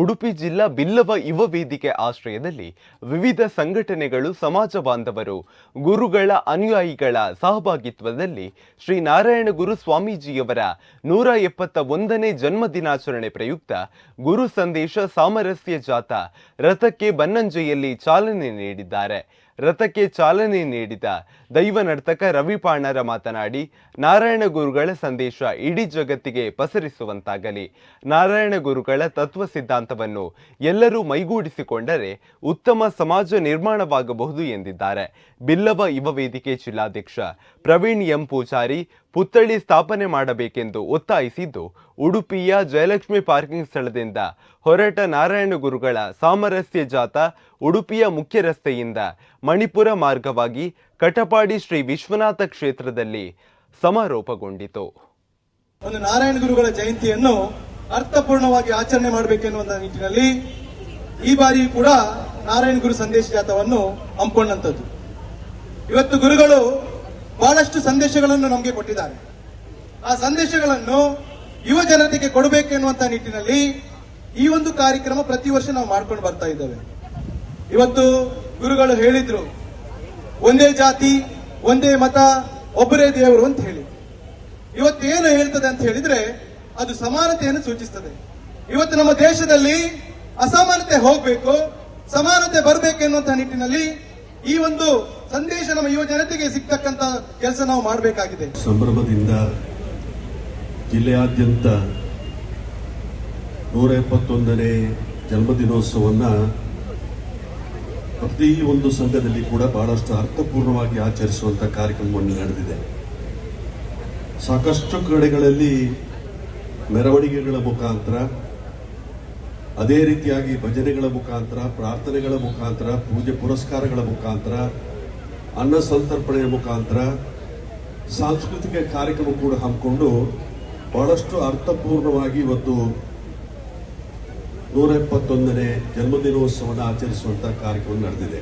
ಉಡುಪಿ ಜಿಲ್ಲಾ ಬಿಲ್ಲವ ಯುವ ವೇದಿಕೆ ಆಶ್ರಯದಲ್ಲಿ ವಿವಿಧ ಸಂಘಟನೆಗಳು, ಸಮಾಜ ಬಾಂಧವರು, ಗುರುಗಳ ಅನುಯಾಯಿಗಳ ಸಹಭಾಗಿತ್ವದಲ್ಲಿ ಶ್ರೀ ನಾರಾಯಣ ಗುರು ಸ್ವಾಮೀಜಿಯವರ ನೂರ ಎಪ್ಪತ್ತ ಒಂದನೇ ಜನ್ಮ ದಿನಾಚರಣೆ ಪ್ರಯುಕ್ತ ಗುರು ಸಂದೇಶ ಸಾಮರಸ್ಯ ಜಾಥಾ ರಥಕ್ಕೆ ಬನ್ನಂಜೆಯಲ್ಲಿ ಚಾಲನೆ ನೀಡಿದ್ದಾರೆ. ರಥಕ್ಕೆ ಚಾಲನೆ ನೀಡಿದ ದೈವ ನರ್ತಕ ರವಿ ಪಾಣರ ಮಾತನಾಡಿ, ನಾರಾಯಣ ಗುರುಗಳ ಸಂದೇಶ ಇಡೀ ಜಗತ್ತಿಗೆ ಪಸರಿಸುವಂತಾಗಲಿ. ನಾರಾಯಣ ಗುರುಗಳ ತತ್ವ ಸಿದ್ಧಾಂತವನ್ನು ಎಲ್ಲರೂ ಮೈಗೂಡಿಸಿಕೊಂಡರೆ ಉತ್ತಮ ಸಮಾಜ ನಿರ್ಮಾಣವಾಗಬಹುದು ಎಂದಿದ್ದಾರೆ. ಬಿಲ್ಲವ ಯುವ ವೇದಿಕೆ ಜಿಲ್ಲಾಧ್ಯಕ್ಷ ಪ್ರವೀಣ್ ಎಂ ಪೂಜಾರಿ ಪುತ್ಥಳಿ ಸ್ಥಾಪನೆ ಮಾಡಬೇಕೆಂದು ಒತ್ತಾಯಿಸಿದ್ದು, ಉಡುಪಿಯ ಜಯಲಕ್ಷ್ಮಿ ಪಾರ್ಕಿಂಗ್ ಸ್ಥಳದಿಂದ ಹೊರಟ ನಾರಾಯಣ ಗುರುಗಳ ಸಾಮರಸ್ಯ ಜಾಥಾ ಉಡುಪಿಯ ಮುಖ್ಯ ರಸ್ತೆಯಿಂದ ಮಣಿಪುರ ಮಾರ್ಗವಾಗಿ ಕಟಪಾಡಿ ಶ್ರೀ ವಿಶ್ವನಾಥ ಕ್ಷೇತ್ರದಲ್ಲಿ ಸಮಾರೋಪಗೊಂಡಿತು. ಒಂದು ನಾರಾಯಣ ಗುರುಗಳ ಜಯಂತಿಯನ್ನು ಅರ್ಥಪೂರ್ಣವಾಗಿ ಆಚರಣೆ ಮಾಡಬೇಕೆನ್ನುವಂತ ನಿಟ್ಟಿನಲ್ಲಿ ಈ ಬಾರಿ ಕೂಡ ನಾರಾಯಣ ಗುರು ಸಂದೇಶ ಜಾಥವನ್ನು ಹಮ್ಮಿಕೊಂಡಂತದ್ದು ಇವತ್ತು ಗುರುಗಳು ಬಹಳಷ್ಟು ಸಂದೇಶಗಳನ್ನು ನಮಗೆ ಕೊಟ್ಟಿದ್ದಾರೆ. ಆ ಸಂದೇಶಗಳನ್ನು ಯುವ ಜನತೆಗೆ ಕೊಡಬೇಕೆನ್ನುವಂತ ನಿಟ್ಟಿನಲ್ಲಿ ಈ ಒಂದು ಕಾರ್ಯಕ್ರಮ ಪ್ರತಿ ವರ್ಷ ನಾವು ಮಾಡ್ಕೊಂಡು ಬರ್ತಾ ಇದ್ದೇವೆ. ಇವತ್ತು ಗುರುಗಳು ಹೇಳಿದ್ರು, ಒಂದೇ ಜಾತಿ, ಒಂದೇ ಮತ, ಒಬ್ಬರೇ ದೇವರು ಅಂತ ಹೇಳಿ. ಏನು ಹೇಳ್ತದೆ ಅಂತ ಹೇಳಿದ್ರೆ, ಅದು ಸಮಾನತೆಯನ್ನು ಸೂಚಿಸ್ತದೆ. ಇವತ್ತು ನಮ್ಮ ದೇಶದಲ್ಲಿ ಅಸಮಾನತೆ ಹೋಗ್ಬೇಕು, ಸಮಾನತೆ ಬರಬೇಕು ಎನ್ನುವಂತಹ ನಿಟ್ಟಿನಲ್ಲಿ ಈ ಒಂದು ಸಂದೇಶ ನಮ್ಮ ಯುವ ಜನತೆಗೆ ಸಿಗ್ತಕ್ಕಂತ ಕೆಲಸ ನಾವು ಮಾಡಬೇಕಾಗಿದೆ. ಸಂಭ್ರಮದಿಂದ ಜಿಲ್ಲೆಯಾದ್ಯಂತ ನೂರ ಎಪ್ಪತ್ತೊಂದನೇ ಜನ್ಮದಿನೋತ್ಸವನ್ನ ಪ್ರತಿ ಒಂದು ಸಂಘದಲ್ಲಿ ಕೂಡ ಬಹಳಷ್ಟು ಅರ್ಥಪೂರ್ಣವಾಗಿ ಆಚರಿಸುವಂತ ಕಾರ್ಯಕ್ರಮವನ್ನು ನಡೆದಿದೆ. ಸಾಕಷ್ಟು ಕಡೆಗಳಲ್ಲಿ ಮೆರವಣಿಗೆಗಳ ಮುಖಾಂತರ, ಅದೇ ರೀತಿಯಾಗಿ ಭಜನೆಗಳ ಮುಖಾಂತರ, ಪ್ರಾರ್ಥನೆಗಳ ಮುಖಾಂತರ, ಪೂಜೆ ಪುರಸ್ಕಾರಗಳ ಮುಖಾಂತರ, ಅನ್ನ ಸಂತರ್ಪಣೆಯ ಮುಖಾಂತರ, ಸಾಂಸ್ಕೃತಿಕ ಕಾರ್ಯಕ್ರಮ ಕೂಡ ಹಮ್ಮಿಕೊಂಡು ಬಹಳಷ್ಟು ಅರ್ಥಪೂರ್ಣವಾಗಿ ಇವತ್ತು ನೂರ ಎಪ್ಪತ್ತೊಂದನೇ ಜನ್ಮದಿನೋತ್ಸವನ ಆಚರಿಸುವಂತಹ ಕಾರ್ಯಕ್ರಮ ನಡೆದಿದೆ.